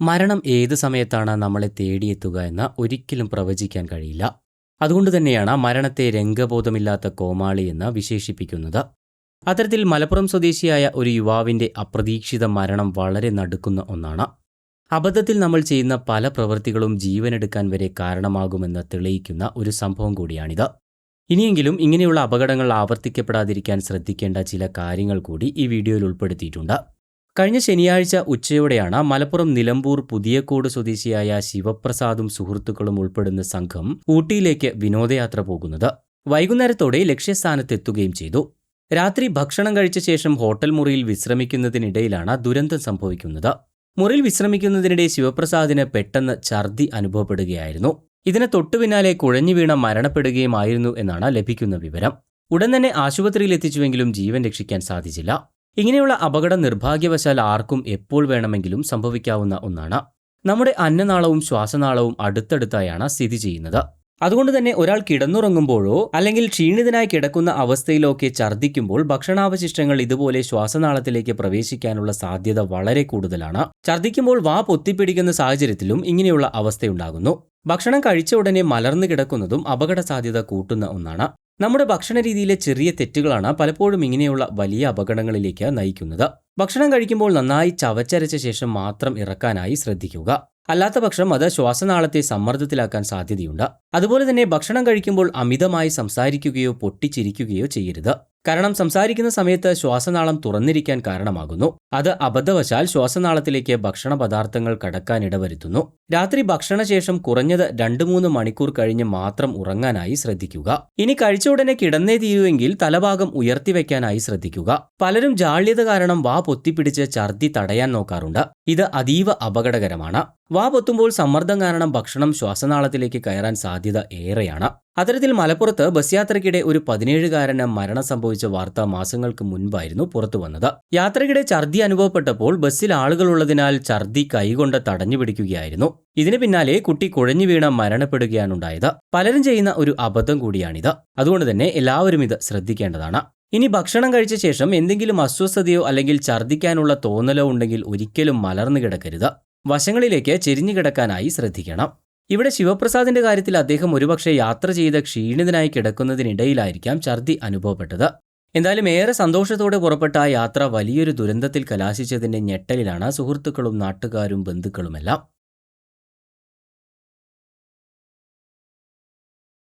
മരണം ഏത് സമയത്താണ് നമ്മളെ തേടിയെത്തുക എന്ന് ഒരിക്കലും പ്രവചിക്കാൻ കഴിയില്ല. അതുകൊണ്ട് തന്നെയാണ് മരണത്തെ രംഗബോധമില്ലാത്ത കോമാളി എന്ന് വിശേഷിപ്പിക്കുന്നത്. അത്തരത്തിൽ മലപ്പുറം സ്വദേശിയായ ഒരു യുവാവിന്റെ അപ്രതീക്ഷിത മരണം വളരെ നടുക്കുന്ന ഒന്നാണ്. അബദ്ധത്തിൽ നമ്മൾ ചെയ്യുന്ന പല പ്രവൃത്തികളും ജീവനെടുക്കാൻ വരെ കാരണമാകുമെന്ന് തെളിയിക്കുന്ന ഒരു സംഭവം കൂടിയാണിത്. ഇനിയെങ്കിലും ഇങ്ങനെയുള്ള അപകടങ്ങൾ ആവർത്തിക്കപ്പെടാതിരിക്കാൻ ശ്രദ്ധിക്കേണ്ട ചില കാര്യങ്ങൾ കൂടി ഈ വീഡിയോയിൽ ഉൾപ്പെടുത്തിയിട്ടുണ്ട്. കഴിഞ്ഞ ശനിയാഴ്ച ഉച്ചയോടെയാണ് മലപ്പുറം നിലമ്പൂർ പുതിയക്കോട് സ്വദേശിയായ ശിവപ്രസാദും സുഹൃത്തുക്കളും ഉൾപ്പെടുന്ന സംഘം ഊട്ടിയിലേക്ക് വിനോദയാത്ര പോകുന്നത്. വൈകുന്നേരത്തോടെ ലക്ഷ്യസ്ഥാനത്തെത്തുകയും ചെയ്തു. രാത്രി ഭക്ഷണം കഴിച്ച ശേഷം ഹോട്ടൽ മുറിയിൽ വിശ്രമിക്കുന്നതിനിടയിലാണ് ദുരന്തം സംഭവിക്കുന്നത്. മുറിയിൽ വിശ്രമിക്കുന്നതിനിടെ ശിവപ്രസാദിന് പെട്ടെന്ന് ഛർദി അനുഭവപ്പെടുകയായിരുന്നു. ഇതിന് തൊട്ടുപിന്നാലെ കുഴഞ്ഞു വീണ മരണപ്പെടുകയുമായിരുന്നു എന്നാണ് ലഭിക്കുന്ന വിവരം. ഉടൻ തന്നെ ആശുപത്രിയിൽ എത്തിച്ചുവെങ്കിലും ജീവൻ രക്ഷിക്കാൻ സാധിച്ചില്ല. ഇങ്ങനെയുള്ള അപകടം നിർഭാഗ്യവശാൽ ആർക്കും എപ്പോൾ വേണമെങ്കിലും സംഭവിക്കാവുന്ന ഒന്നാണ്. നമ്മുടെ അന്നനാളവും ശ്വാസനാളവും അടുത്തടുത്തായാണ് സ്ഥിതി ചെയ്യുന്നത്. അതുകൊണ്ട് തന്നെ ഒരാൾ കിടന്നുറങ്ങുമ്പോഴോ അല്ലെങ്കിൽ ക്ഷീണിതനായി കിടക്കുന്ന അവസ്ഥയിലോ അവസ്ഥയിലൊക്കെ ഛർദ്ദിക്കുമ്പോൾ ഭക്ഷണാവശിഷ്ടങ്ങൾ ഇതുപോലെ ശ്വാസനാളത്തിലേക്ക് പ്രവേശിക്കാനുള്ള സാധ്യത വളരെ കൂടുതലാണ്. ഛർദ്ദിക്കുമ്പോൾ വാ പൊത്തിപ്പിടിക്കുന്ന സാഹചര്യത്തിലും ഇങ്ങനെയുള്ള അവസ്ഥയുണ്ടാകുന്നു. ഭക്ഷണം കഴിച്ച ഉടനെ മലർന്നു കിടക്കുന്നതും അപകട സാധ്യത കൂട്ടുന്ന ഒന്നാണ്. നമ്മുടെ ഭക്ഷണ രീതിയിലെ ചെറിയ തെറ്റുകളാണ് പലപ്പോഴും ഇങ്ങനെയുള്ള വലിയ അപകടങ്ങളിലേക്ക് നയിക്കുന്നത്. ഭക്ഷണം കഴിക്കുമ്പോൾ നന്നായി ചവച്ചരച്ച ശേഷം മാത്രം ഇറക്കാനായി ശ്രദ്ധിക്കുക. അല്ലാത്ത പക്ഷം അത് ശ്വാസനാളത്തെ സമ്മർദ്ദത്തിലാക്കാൻ സാധ്യതയുണ്ട്. അതുപോലെ തന്നെ ഭക്ഷണം കഴിക്കുമ്പോൾ അമിതമായി സംസാരിക്കുകയോ പൊട്ടിച്ചിരിക്കുകയോ ചെയ്യരുത്. കാരണം സംസാരിക്കുന്ന സമയത്ത് ശ്വാസനാളം തുറന്നിരിക്കാൻ കാരണമാകുന്നു. അത് അബദ്ധവശാൽ ശ്വാസനാളത്തിലേക്ക് ഭക്ഷണ പദാർത്ഥങ്ങൾ കടക്കാൻ ഇടവരുത്തുന്നു. രാത്രി ഭക്ഷണശേഷം കുറഞ്ഞത് രണ്ടു മൂന്ന് മണിക്കൂർ കഴിഞ്ഞ് മാത്രം ഉറങ്ങാനായി ശ്രദ്ധിക്കുക. ഇനി കഴിച്ച ഉടനെ കിടന്നേ തീരുവെങ്കിൽ തലഭാഗം ഉയർത്തിവെക്കാനായി ശ്രദ്ധിക്കുക. പലരും ജാള്യത കാരണം വാ പൊത്തിപ്പിടിച്ച് ഛർദി തടയാൻ നോക്കാറുണ്ട്. ഇത് അതീവ അപകടകരമാണ്. വാ പൊത്തുമ്പോൾ സമ്മർദ്ദം കാരണം ഭക്ഷണം ശ്വാസനാളത്തിലേക്ക് കയറാൻ സാധ്യത ഏറെയാണ്. അത്തരത്തിൽ മലപ്പുറത്ത് ബസ് യാത്രയ്ക്കിടെ ഒരു പതിനേഴുകാരന് മരണം സംഭവിച്ച വാർത്ത മാസങ്ങൾക്ക് മുൻപായിരുന്നു പുറത്തു വന്നത് യാത്രയ്ക്കിടെ ഛർദി അനുഭവപ്പെട്ടപ്പോൾ ബസ്സിൽ ആളുകളുള്ളതിനാൽ ഛർദി കൈകൊണ്ട് തടഞ്ഞു പിടിക്കുകയായിരുന്നു. ഇതിന് പിന്നാലെ കുട്ടി കുഴഞ്ഞു വീണ മരണപ്പെടുകയാണുണ്ടായത്. പലരും ചെയ്യുന്ന ഒരു അബദ്ധം കൂടിയാണിത്. അതുകൊണ്ട് തന്നെ എല്ലാവരും ഇത് ശ്രദ്ധിക്കേണ്ടതാണ്. ഇനി ഭക്ഷണം കഴിച്ച ശേഷം എന്തെങ്കിലും അസ്വസ്ഥതയോ അല്ലെങ്കിൽ ഛർദ്ദിക്കാനുള്ള തോന്നലോ ഉണ്ടെങ്കിൽ ഒരിക്കലും മലർന്നു കിടക്കരുത്. വശങ്ങളിലേക്ക് ചെരിഞ്ഞു കിടക്കാനായി ശ്രദ്ധിക്കണം. ഇവിടെ ശിവപ്രസാദിന്റെ കാര്യത്തിൽ അദ്ദേഹം ഒരുപക്ഷെ യാത്ര ചെയ്ത് ക്ഷീണിതനായി കിടക്കുന്നതിനിടയിലായിരിക്കാം ഛർദി അനുഭവപ്പെട്ടത്. എന്തായാലും ഏറെ സന്തോഷത്തോടെ പുറപ്പെട്ട ആ യാത്ര വലിയൊരു ദുരന്തത്തിൽ കലാശിച്ചതിന്റെ ഞെട്ടലിലാണ് സുഹൃത്തുക്കളും നാട്ടുകാരും ബന്ധുക്കളുമെല്ലാം.